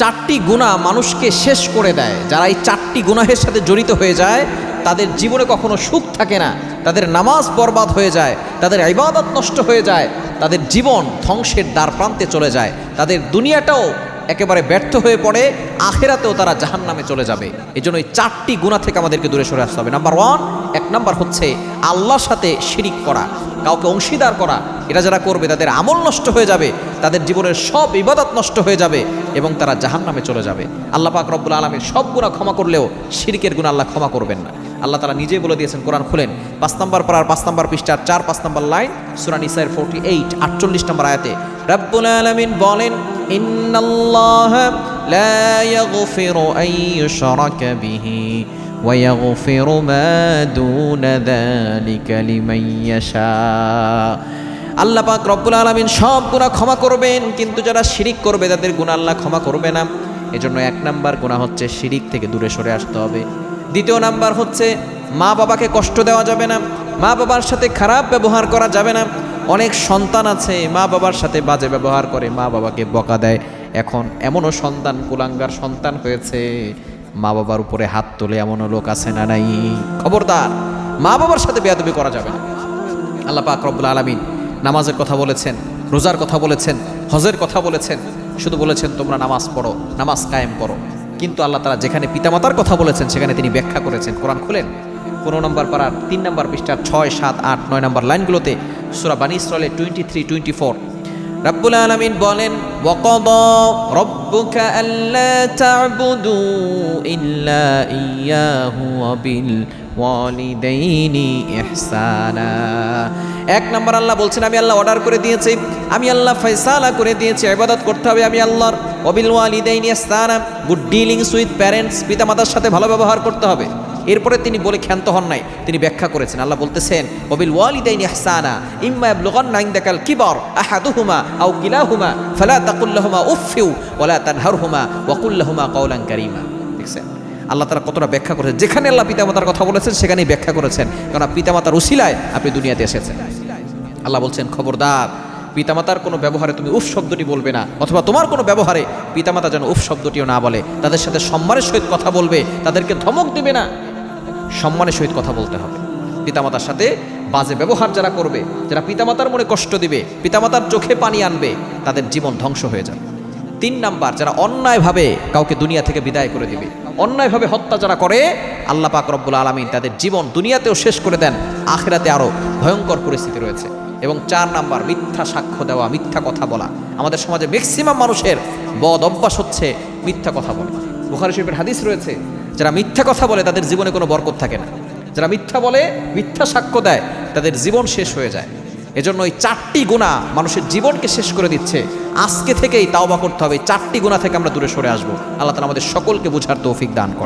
চারটি গুণা মানুষকে শেষ করে দেয়। যারা এই চারটি গুনাহের সাথে জড়িত হয়ে যায়, তাদের জীবনে কখনো সুখ থাকে না। তাদের নামাজ বরবাদ হয়ে যায়, তাদের ইবাদত নষ্ট হয়ে যায়, তাদের জীবন ধ্বংসের দ্বার প্রান্তে চলে যায়। তাদের দুনিয়াটাও একেবারে ব্যর্থ হয়ে পড়ে, আখেরাতেও তারা জাহান নামে চলে যাবে। এই জন্য এই চারটি গুণা থেকে আমাদেরকে দূরে সরে আসতে হবে। নাম্বার ওয়ান এক নাম্বার হচ্ছে আল্লাহর সাথে শিরিক করা, কাউকে অংশীদার করা। এটা যারা করবে, তাদের আমল নষ্ট হয়ে যাবে, তাদের জীবনের সব ইবাদত নষ্ট হয়ে যাবে এবং তারা জাহান নামে চলে যাবে। আল্লাহ পাক রব্বুল আলমের সব গুণা ক্ষমা করলেও শিরিকের গুণ আল্লাহ ক্ষমা করবেন না। আল্লাহ তারা নিজেই বলে দিয়েছেন, কোরআন খুলেন। পাঁচ নম্বর পাড়ার পাঁচ নম্বর পৃষ্ঠার চার, পাঁচ নম্বর লাইন সুরান ফোরটি এইট আটচল্লিশ নম্বর আয়াতে, রব্বুল আলমিন বলেন ইন্নাল্লাহ লা ইয়াগফিরু আন ইউশরাকা বিহি ويغفر ما دون ذلك لمن يشاء আল্লাহ পাক রব্বুল আলমিন সব গুণা ক্ষমা করবেন কিন্তু যারা শিরিক করবে তাদের গুণা আল্লাহ ক্ষমা করবে না এজন্য এক নাম্বার গুণা হচ্ছে শিরিক থেকে দূরে সরে আসতে হবে দ্বিতীয় নাম্বার হচ্ছে মা বাবাকে কষ্ট দেওয়া যাবে না মা বাবার সাথে খারাপ ব্যবহার করা যাবে না অনেক সন্তান আছে, মা বাবার সাথে বাজে ব্যবহার করে, মা বাবাকে বকা দেয়। এখন এমনও সন্তান, কুলাঙ্গার সন্তান হয়েছে। মা বাবার উপরে হাত তোলে এমনও লোক আছে না নাই? খবরদার, মা বাবার সাথে বেয়াদবি করা যাবে না। আল্লাহ পাক রব্বুল আলমিন নামাজের কথা বলেছেন, রোজার কথা বলেছেন, হজের কথা বলেছেন। শুধু বলেছেন, তোমরা নামাজ পড়ো, নামাজ কায়েম করো। কিন্তু আল্লাহ তারা যেখানে পিতামাতার কথা বলেছেন, সেখানে তিনি ব্যাখ্যা করেছেন। কোরআন খুলেন। পনেরো নম্বর পাড়ার তিন নম্বর পৃষ্ঠার ছয়, সাত, আট, নয় নম্বর লাইনগুলোতে সুরা বানী ইসরায়েলের টোয়েন্টি থ্রি টোয়েন্টি ফোর রাব্বুল আলামিন বলেন আল্লা তা'বুদু ইল্লা ইয়াহু ওয়া বিল ওয়ালিদাইনি ইহসানা। এক নম্বর আল্লাহ বলছেন, আমি আল্লাহ অর্ডার করে দিয়েছি, আমি আল্লাহ ফয়সালা করে দিয়েছি, ইবাদত করতে হবে আমি আল্লাহর। ওয়াবিল ওয়ালিদাইনি ইহসানা। গুড ডিলিংস উইথ প্যারেন্টস পিতামাতার সাথে ভালো ব্যবহার করতে হবে। এরপরে তিনি বলে ক্ষান্ত হন নাই। তিনি ব্যাখ্যা করেছেন। আল্লাহ বলতেছেন, ওবিল ওয়ালিদাইন ইহসানা ইম্মা ইয়াবলুগান ইনদাকাল কিবার, আহাদুহুমা আও কিলাহুমা, ফালা তাকুল্লাহুমা উফিউ ওয়ালা তানহারহুমা, ওয়া কুল্লাহুমা কাওলান কারীমা। দেখছেন? আল্লাহ তারা কতটা ব্যাখ্যা করেছেন। যেখানে আল্লাহ পিতামাতার কথা বলেছেন, সেখানেই ব্যাখ্যা করেছেন। কারণ পিতামাতার উসিলায় আপনি দুনিয়াতে এসেছেন। আল্লাহ বলছেন, খবরদার, পিতামাতার কোনো ব্যবহারে তুমি উফ শব্দটি বলবে না, অথবা তোমার কোনো ব্যবহারে পিতামাতা যেন উফ শব্দটিও না বলে। তাদের সাথে সম্মানের সহিত কথা বলবে, তাদেরকে ধমক দেবে না। সম্মানের সহিত কথা বলতে হবে। পিতামাতার সাথে বাজে ব্যবহার যারা করবে, যারা পিতামাতার মনে কষ্ট দিবে, পিতামাতার চোখে পানি আনবে, তাদের জীবন ধ্বংস হয়ে যাবে। তিন নাম্বার, যারা অন্যায়ভাবে কাউকে দুনিয়া থেকে বিদায় করে দিবে, অন্যায়ভাবে হত্যা যারা করে, আল্লাহ পাক রব্বুল আলমিন তাদের জীবন দুনিয়াতেও শেষ করে দেন, আখেরাতে আরও ভয়ঙ্কর পরিস্থিতি রয়েছে। এবং চার নাম্বার, মিথ্যা সাক্ষ্য দেওয়া, মিথ্যা কথা বলা। আমাদের সমাজে ম্যাক্সিমাম মানুষের বদ অভ্যাস হচ্ছে মিথ্যা কথা বলা। বুখারি শরীফের হাদিস রয়েছে যারা মিথ্যা কথা বলে, তাদের জীবনে কোনো বরকত থাকে না। যারা মিথ্যা বলে, মিথ্যা সাক্ষ্য দেয়, তাদের জীবন শেষ হয়ে যায়। এজন্য এই চারটি গুণা মানুষের জীবনকে শেষ করে দিচ্ছে। আজকে থেকেই তাওবা করতে হবে। চারটি গুণা থেকে আমরা দূরে সরে আসব। আল্লাহ তালা আমাদের সকলকে বুঝার তৌফিক দান করে